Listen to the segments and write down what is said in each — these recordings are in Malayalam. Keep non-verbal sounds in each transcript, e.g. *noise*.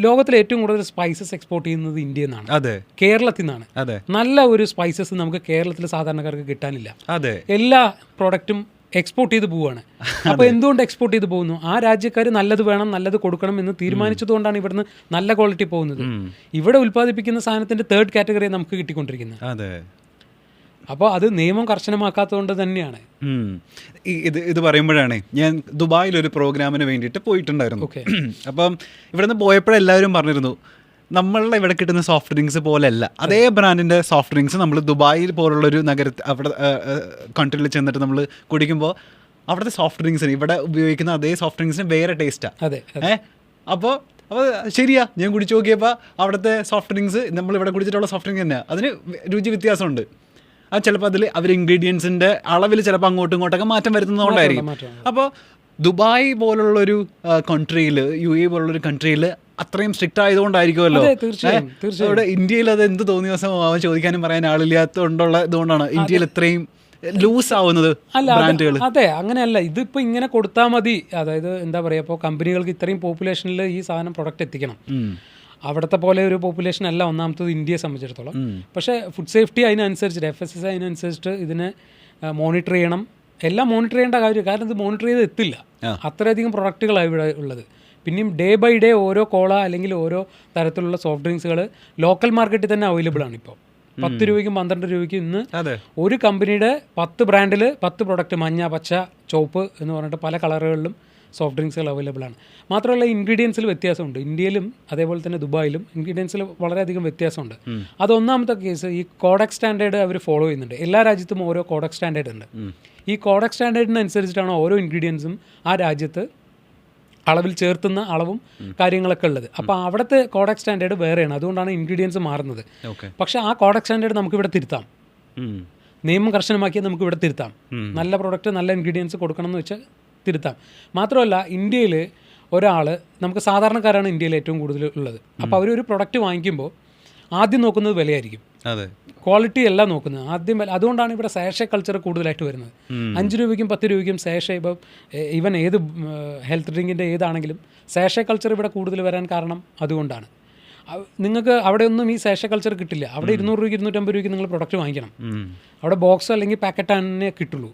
ലോകത്തിലെ ഏറ്റവും കൂടുതൽ സ്പൈസസ് എക്സ്പോർട്ട് ചെയ്യുന്നത് ഇന്ത്യയിൽ നിന്നാണ് അതെ. കേരളത്തിൽ നിന്നാണ്. അതെ. നല്ല ഒരു സ്പൈസസ് നമുക്ക് കേരളത്തിൽ സാധാരണക്കാർക്ക് കിട്ടാനില്ല. അതെ. എല്ലാ പ്രൊഡക്റ്റും എക്സ്പോർട്ട് ചെയ്ത് പോവുകയാണ്. *laughs* അപ്പോൾ എന്തുകൊണ്ട് എക്സ്പോർട്ട് ചെയ്ത് പോകുന്നു? ആ രാജ്യക്കാർ നല്ലത് വേണം നല്ലത് കൊടുക്കണം എന്ന് തീരുമാനിച്ചതുകൊണ്ടാണ് ഇവിടുന്ന് നല്ല ക്വാളിറ്റി പോകുന്നത്. ഇവിടെ ഉൽപ്പാദിപ്പിക്കുന്ന സാധനത്തിന്റെ തേർഡ് കാറ്റഗറി നമുക്ക് കിട്ടിക്കൊണ്ടിരിക്കുന്നത്. അതെ. അപ്പോൾ അത് നിയമം കർശനമാക്കാത്തതുകൊണ്ട് തന്നെയാണ്. ഇത് ഇത് പറയുമ്പോഴാണ് ഞാൻ ദുബായിൽ ഒരു പ്രോഗ്രാമിന് വേണ്ടിയിട്ട് പോയിട്ടുണ്ടായിരുന്നു. ഓക്കെ. *clears throat* അപ്പം ഇവിടുന്ന് പോയപ്പോഴെല്ലാവരും പറഞ്ഞിരുന്നു നമ്മളുടെ ഇവിടെ കിട്ടുന്ന സോഫ്റ്റ് ഡ്രിങ്ക്സ് പോലെയല്ല. അതേ ബ്രാൻഡിന്റെ സോഫ്റ്റ് ഡ്രിങ്ക്സ് നമ്മൾ ദുബായിൽ പോലുള്ളൊരു നഗരത്തിൽ അവിടെ കൺട്രിയിൽ ചെന്നിട്ട് നമ്മൾ കുടിക്കുമ്പോൾ അവിടുത്തെ സോഫ്റ്റ് ഡ്രിങ്ക്സിന് ഇവിടെ ഉപയോഗിക്കുന്ന അതേ സോഫ്റ്റ് ഡ്രിങ്ക്സിന് വേറെ ടേസ്റ്റാണ് അതെ ഏഹ് അപ്പോൾ അപ്പോൾ ശരിയാ ഞാൻ കുടിച്ചു നോക്കിയപ്പോൾ അവിടുത്തെ സോഫ്റ്റ് ഡ്രിങ്ക്സ് നമ്മൾ ഇവിടെ കുടിച്ചിട്ടുള്ള സോഫ്റ്റ് ഡ്രിങ്ക് തന്നെയാണ് അതിന് രുചി വ്യത്യാസമുണ്ട്. അത് ചിലപ്പോൾ അതിൽ അവർ ഇൻഗ്രീഡിയൻസിന്റെ അളവിൽ ചിലപ്പോൾ അങ്ങോട്ടും ഇങ്ങോട്ടൊക്കെ മാറ്റം വരുത്തുന്നതുകൊണ്ടായിരിക്കും. അപ്പോൾ ദുബായ് പോലുള്ളൊരു കൺട്രിയിൽ യു എ പോലുള്ളൊരു കൺട്രിയിൽ അത്രയും സ്ട്രിക്റ്റ് ആയതുകൊണ്ടായിരിക്കുമല്ലോ. അവിടെ ഇന്ത്യയിൽ അത് എന്ത് തോന്നിയ ദിവസം അവൻ ചോദിക്കാനും പറയാൻ ആളില്ലാത്തതുകൊണ്ടുള്ള ഇതുകൊണ്ടാണ് ഇന്ത്യയിൽ ഇത്രയും ലൂസ് ആവുന്നത് ബ്രാൻഡുകൾ അതെ അങ്ങനെയല്ല. ഇതിപ്പോ ഇങ്ങനെ കൊടുത്താൽ മതി. അതായത് എന്താ പറയാ ഇപ്പോൾ കമ്പനികൾക്ക് ഇത്രയും പോപ്പുലേഷനിൽ ഈ സാധനം പ്രൊഡക്റ്റ് എത്തിക്കണം. അവിടുത്തെ പോലെ ഒരു പോപ്പുലേഷൻ അല്ല ഒന്നാമത്തത് ഇന്ത്യയെ സംബന്ധിച്ചിടത്തോളം. പക്ഷേ ഫുഡ് സേഫ്റ്റി അതിനനുസരിച്ചിട്ട് എഫ് എസ് എസ് അതിനനുസരിച്ചിട്ട് ഇതിനെ മോണിറ്റർ ചെയ്യണം. എല്ലാം മോണിറ്റർ ചെയ്യേണ്ട കാര്യം കാരണം ഇത് മോണിറ്റർ ചെയ്ത് എത്തില്ല. അത്രയധികം പ്രൊഡക്റ്റുകളാണ് ഇവിടെ ഉള്ളത്. പിന്നെയും ഡേ ബൈ ഡേ ഓരോ കോള അല്ലെങ്കിൽ ഓരോ തരത്തിലുള്ള സോഫ്റ്റ് ഡ്രിങ്ക്സുകൾ ലോക്കൽ മാർക്കറ്റിൽ തന്നെ അവൈലബിൾ ആണ് ഇപ്പോൾ പത്ത് രൂപയ്ക്കും പന്ത്രണ്ട് രൂപയ്ക്കും ഇന്ന് ഒരു കമ്പനിയുടെ പത്ത് ബ്രാൻഡിൽ പത്ത് പ്രൊഡക്റ്റ് മഞ്ഞ പച്ച ചുവപ്പ് എന്ന് പറഞ്ഞിട്ട് പല കളറുകളിലും സോഫ്റ്റ് ഡ്രിങ്ക്സുകൾ അവൈലബിൾ ആണ്. മാത്രമല്ല ഇൻഗ്രീഡിയൻസിൽ വ്യത്യാസമുണ്ട്. ഇന്ത്യയിലും അതേപോലെ തന്നെ ദുബായിലും ഇൻഗ്രീഡിയൻസിൽ വളരെയധികം വ്യത്യാസമുണ്ട്. അത് ഒന്നാമത്തെ കേസ് ഈ കോഡക് സ്റ്റാൻഡേർഡ് അവർ ഫോളോ ചെയ്യുന്നുണ്ട്. എല്ലാ രാജ്യത്തും ഓരോ കോഡക് സ്റ്റാൻഡേർഡ് ഉണ്ട്. ഈ കോഡക് സ്റ്റാൻഡേർഡിനനുസരിച്ചിട്ടാണ് ഓരോ ഇൻഗ്രീഡിയൻസും ആ രാജ്യത്ത് അളവിൽ ചേർത്തുന്ന അളവും കാര്യങ്ങളൊക്കെ ഉള്ളത്. അപ്പോൾ അവിടുത്തെ കോഡക് സ്റ്റാൻഡേർഡ് വേറെയാണ്. അതുകൊണ്ടാണ് ഇൻഗ്രീഡിയൻസ് മാറുന്നത്. പക്ഷേ ആ കോഡക് സ്റ്റാൻഡേർഡ് നമുക്ക് ഇവിടെ തിരുത്താം നിയമം കർശനമാക്കിയാൽ നമുക്ക് ഇവിടെ തിരുത്താം നല്ല പ്രോഡക്റ്റ് നല്ല ഇൻഗ്രീഡിയൻസ് കൊടുക്കണം എന്ന് വെച്ചാൽ തിരുത്താം മാത്രമല്ല ഇന്ത്യയിൽ ഒരാൾ നമുക്ക് സാധാരണക്കാരാണ് ഇന്ത്യയിൽ ഏറ്റവും കൂടുതൽ ഉള്ളത്. അപ്പോൾ അവരൊരു പ്രൊഡക്റ്റ് വാങ്ങിക്കുമ്പോൾ ആദ്യം നോക്കുന്നത് വിലയായിരിക്കും. അതെ. ക്വാളിറ്റി അല്ല നോക്കുന്നത്. ആദ്യം അതുകൊണ്ടാണ് ഇവിടെ സേഷ കൾച്ചർ കൂടുതലായിട്ട് വരുന്നത്. അഞ്ച് രൂപയ്ക്കും പത്ത് രൂപയ്ക്കും സേഷ ഇപ്പം ഈവൻ ഏത് ഹെൽത്ത് ഡ്രിങ്കിന്റെ ഏതാണെങ്കിലും സേഷ കൾച്ചർ ഇവിടെ കൂടുതൽ വരാൻ കാരണം അതുകൊണ്ടാണ്. നിങ്ങൾക്ക് അവിടെ ഒന്നും ഈ സേഷ കൾച്ചർ കിട്ടില്ല. അവിടെ ഇരുന്നൂറ് രൂപയ്ക്ക് ഇരുന്നൂറ്റമ്പത് രൂപയ്ക്ക് നിങ്ങൾ പ്രൊഡക്റ്റ് വാങ്ങിക്കണം. അവിടെ ബോക്സ് അല്ലെങ്കിൽ പാക്കറ്റ് തന്നെ കിട്ടുള്ളൂ.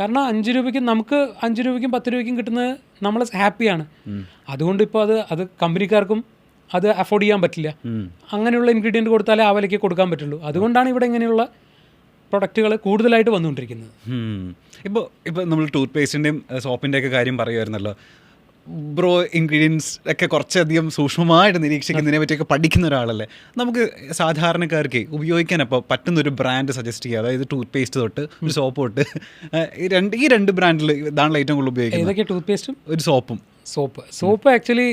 കാരണം അഞ്ച് രൂപയ്ക്ക് നമുക്ക് അഞ്ച് രൂപയ്ക്കും പത്ത് രൂപയ്ക്കും കിട്ടുന്നത് നമ്മൾ ഹാപ്പിയാണ് അതുകൊണ്ട് ഇപ്പോൾ അത് അത് കമ്പനിക്കാർക്കും അത് അഫോർഡ് ചെയ്യാൻ പറ്റില്ല. അങ്ങനെയുള്ള ഇൻഗ്രീഡിയന്റ് കൊടുത്താലേ ആ വിലയ്ക്ക് കൊടുക്കാൻ പറ്റുള്ളൂ. അതുകൊണ്ടാണ് ഇവിടെ ഇങ്ങനെയുള്ള പ്രൊഡക്റ്റുകൾ കൂടുതലായിട്ട് വന്നുകൊണ്ടിരിക്കുന്നത്. ഇപ്പോൾ ഇപ്പോൾ നമ്മൾ ടൂത്ത് പേസ്റ്റിന്റെയും സോപ്പിന്റെ ഒക്കെ കാര്യം പറയുമായിരുന്നല്ലോ ബ്രോ ഇൻഗ്രീഡിയൻസ് ഒക്കെ കുറച്ചധികം സൂക്ഷ്മമായിട്ട് നിരീക്ഷിക്കുന്നതിനെ പറ്റിയൊക്കെ പഠിക്കുന്ന ഒരാളല്ലേ. നമുക്ക് സാധാരണക്കാർക്ക് ഉപയോഗിക്കാൻ അപ്പോൾ പറ്റുന്നൊരു ബ്രാൻഡ് സജസ്റ്റ് ചെയ്യുക അതായത് ടൂത്ത് പേസ്റ്റ് തൊട്ട് ഒരു സോപ്പ് തൊട്ട്. ഈ രണ്ട് ഈ രണ്ട് ബ്രാൻഡിൽ ഇതാണല്ലോ ഏറ്റവും കൂടുതൽ ഉപയോഗിക്കുന്നത്. ഏതൊക്കെ ടൂത്ത് പേസ്റ്റും ഒരു സോപ്പും സോപ്പ് സോപ്പ് ആക്ച്വലി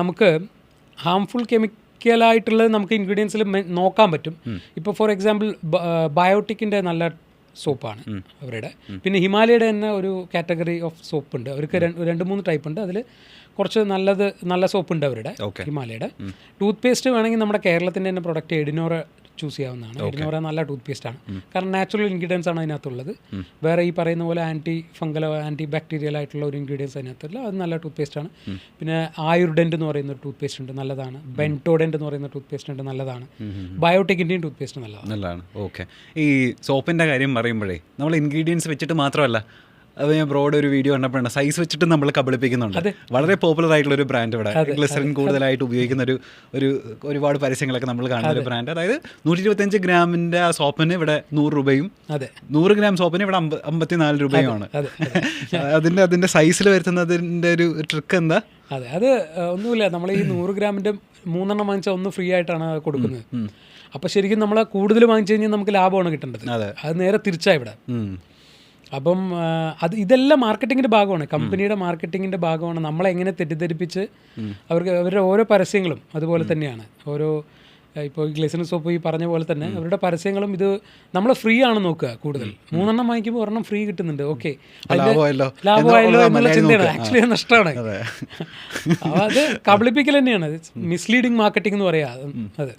നമുക്ക് ഹാംഫുൾ കെമിക്കലായിട്ടുള്ളത് നമുക്ക് ഇൻഗ്രീഡിയൻസിൽ നോക്കാൻ പറ്റും. ഇപ്പോൾ ഫോർ എക്സാമ്പിൾ ബയോട്ടിക്കിന്റെ നല്ല സോപ്പാണ് അവരുടെ. പിന്നെ ഹിമാലയയുടെ തന്നെ ഒരു കാറ്റഗറി ഓഫ് സോപ്പ് ഉണ്ട് അവർക്ക് രണ്ട് മൂന്ന് ടൈപ്പ് ഉണ്ട് അതിൽ കുറച്ച് നല്ലത് നല്ല സോപ്പ് ഉണ്ട് അവരുടെ. ഹിമാലയയുടെ. ടൂത്ത് പേസ്റ്റ് വേണമെങ്കിൽ നമ്മുടെ കേരളത്തിന്റെ തന്നെ പ്രൊഡക്റ്റ് എഡിനോറ ചൂസ് ചെയ്യാവുന്നതാണ്. എന്ന് പറയാൻ നല്ല ടൂത്ത് പേസ്റ്റ് ആണ് കാരണം നാച്ചുറൽ ഇൻഗ്രീഡിയൻസ് ആണ് അതിനകത്തുള്ളത്. വേറെ ഈ പറയുന്ന പോലെ ആന്റി ഫംഗലോ ആന്റി ബാക്ടീരിയൽ ആയിട്ടുള്ള ഒരു ഇൻഗ്രീഡിയൻസ് അതിനകത്തില്ല അത് നല്ല ടൂത്ത് പേസ്റ്റ് ആണ് പിന്നെ ആയുർഡെന്റ് എന്ന് പറയുന്ന ഒരു ടൂത്ത് പേസ്റ്റ് ഉണ്ട് നല്ലതാണ്. ബെന്റോഡെന്റ് എന്ന് പറയുന്ന ടൂത്ത് പേസ്റ്റ് ഉണ്ട് നല്ലതാണ്. ബയോടെക്കിന്റെയും ടൂത്ത് പേസ്റ്റ് നല്ലതാണ്. നല്ലതാണ്. ഓക്കെ ഈ സോപ്പിന്റെ കാര്യം പറയുമ്പോഴേ നമ്മൾ ഇൻഗ്രീഡിയൻസ് വെച്ചിട്ട് മാത്രമല്ല അത് ഞാൻ ബ്രോഡ് ഒരു വീഡിയോ കണ്ടപ്പോഴാണ്. സൈസ് വെച്ചിട്ട് നമ്മൾ കബളിപ്പിക്കുന്നുണ്ട്. വളരെ പോപ്പുലർ ആയിട്ടുള്ള ഒരു ബ്രാൻഡ് ഇവിടെ. ഗ്ലിസറിൻ കൂടുതലായിട്ട് ഉപയോഗിക്കുന്ന ഒരു ഒരു ഒരുപാട് പരസ്യങ്ങളൊക്കെ നമ്മൾ കാണുന്ന ഒരു ബ്രാൻഡ് അതായത് നൂറ്റി ഇരുപത്തഞ്ച് ഗ്രാമിന്റെ ആ സോപ്പിന് ഇവിടെ നൂറ് രൂപയും അതെ. നൂറ് ഗ്രാം സോപ്പിന് ഇവിടെ അമ്പ അമ്പത്തിനാല് രൂപയുമാണ്. *laughs* അതിന്റെ അതിന്റെ സൈസിൽ വരുത്തുന്നതിന്റെ ഒരു ട്രിക്ക് എന്താ? അതെ അത് ഒന്നുമില്ല. നമ്മൾ ഈ നൂറ് ഗ്രാമിന്റെ മൂന്നെണ്ണം വാങ്ങിച്ചാൽ ഒന്ന് ഫ്രീ ആയിട്ടാണ് കൊടുക്കുന്നത്. അപ്പോൾ ശരിക്കും നമ്മൾ കൂടുതൽ വാങ്ങിച്ചു കഴിഞ്ഞാൽ നമുക്ക് ലാഭമാണ് കിട്ടേണ്ടത്. അതെ. നേരെ തിരിച്ചാ ഇവിടെ. അപ്പം അത് ഇതെല്ലാം മാർക്കറ്റിങ്ങിന്റെ ഭാഗമാണ്. കമ്പനിയുടെ മാർക്കറ്റിങ്ങിന്റെ ഭാഗമാണ് നമ്മളെ എങ്ങനെ തെറ്റിദ്ധരിപ്പിച്ച് അവർക്ക് അവരുടെ ഓരോ പരസ്യങ്ങളും അതുപോലെ തന്നെയാണ്. ഓരോ ഇപ്പോൾ ഗ്ലിസറിൻ സോപ്പ് ഈ പറഞ്ഞ പോലെ തന്നെ അവരുടെ പരസ്യങ്ങളും ഇത് നമ്മൾ ഫ്രീ ആണ് നോക്കുക കൂടുതൽ. മൂന്നെണ്ണം വാങ്ങിക്കുമ്പോൾ ഒരെണ്ണം ഫ്രീ കിട്ടുന്നുണ്ട്. ഓക്കെ. ലാഭമായല്ലോ. എന്നുള്ള ചിന്തയാണ്. ആക്ച്വലി നഷ്ടമാണ്. അതെ. *laughs* കബളിപ്പിക്കൽ തന്നെയാണ്. മിസ്ലീഡിങ് മാർക്കറ്റിംഗ് എന്ന് പറയാം. അതെ.